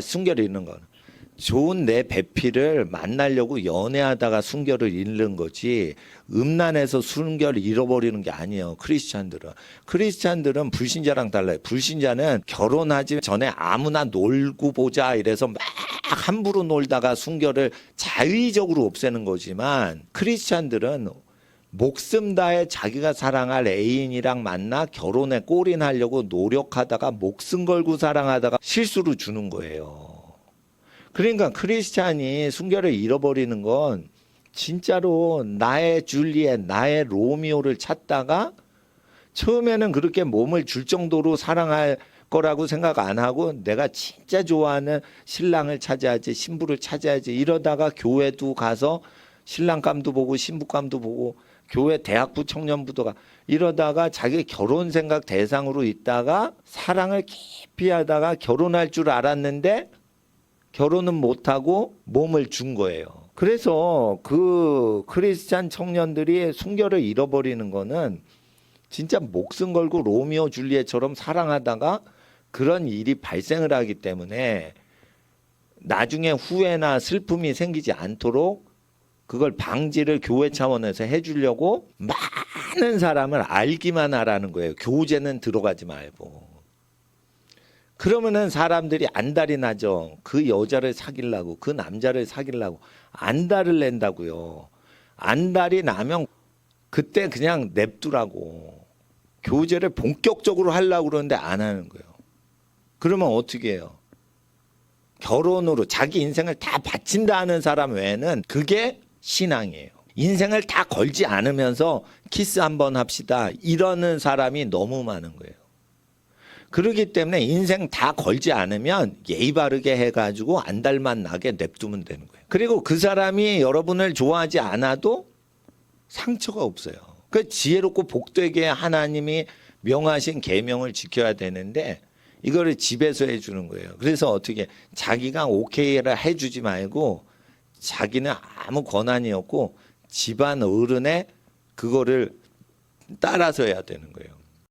순결을 잃는 거는 좋은 내 배필을 만나려고 연애하다가 순결을 잃는 거지 음란해서 순결을 잃어버리는 게 아니에요 크리스찬들은. 크리스찬들은 불신자랑 달라요. 불신자는 결혼하기 전에 아무나 놀고 보자 이래서 막 함부로 놀다가 순결을 자의적으로 없애는 거지만 크리스찬들은 목숨 다해 자기가 사랑할 애인이랑 만나 결혼에 골인하려고 노력하다가 목숨 걸고 사랑하다가 실수로 주는 거예요. 그러니까 크리스찬이 순결을 잃어버리는 건 진짜로 나의 줄리엣, 나의 로미오를 찾다가 처음에는 그렇게 몸을 줄 정도로 사랑할 거라고 생각 안 하고 내가 진짜 좋아하는 신랑을 찾아야지 신부를 찾아야지 이러다가 교회도 가서 신랑감도 보고 신부감도 보고 교회 대학부 청년부도가 이러다가 자기 결혼 생각 대상으로 있다가 사랑을 깊이 하다가 결혼할 줄 알았는데 결혼은 못하고 몸을 준 거예요. 그래서 그 크리스찬 청년들이 순결을 잃어버리는 거는 진짜 목숨 걸고 로미오 줄리엣처럼 사랑하다가 그런 일이 발생을 하기 때문에 나중에 후회나 슬픔이 생기지 않도록 그걸 방지를 교회 차원에서 해주려고 많은 사람을 알기만 하라는 거예요. 교제는 들어가지 말고. 그러면은 사람들이 안달이 나죠. 그 여자를 사귀려고, 그 남자를 사귀려고 안달을 낸다고요. 안달이 나면 그때 그냥 냅두라고. 교제를 본격적으로 하려고 그러는데 안 하는 거예요. 그러면 어떻게 해요? 결혼으로 자기 인생을 다 바친다 하는 사람 외에는 그게 신앙이에요. 인생을 다 걸지 않으면서 키스 한번 합시다. 이러는 사람이 너무 많은 거예요. 그러기 때문에 인생 다 걸지 않으면 예의 바르게 해가지고 안달만 나게 냅두면 되는 거예요. 그리고 그 사람이 여러분을 좋아하지 않아도 상처가 없어요. 그 지혜롭고 복되게 하나님이 명하신 계명을 지켜야 되는데 이거를 집에서 해주는 거예요. 그래서 어떻게 자기가 오케이를 해주지 말고 자기는 아무 권한이 없고 집안 어른의 그거를 따라서 해야 되는 거예요.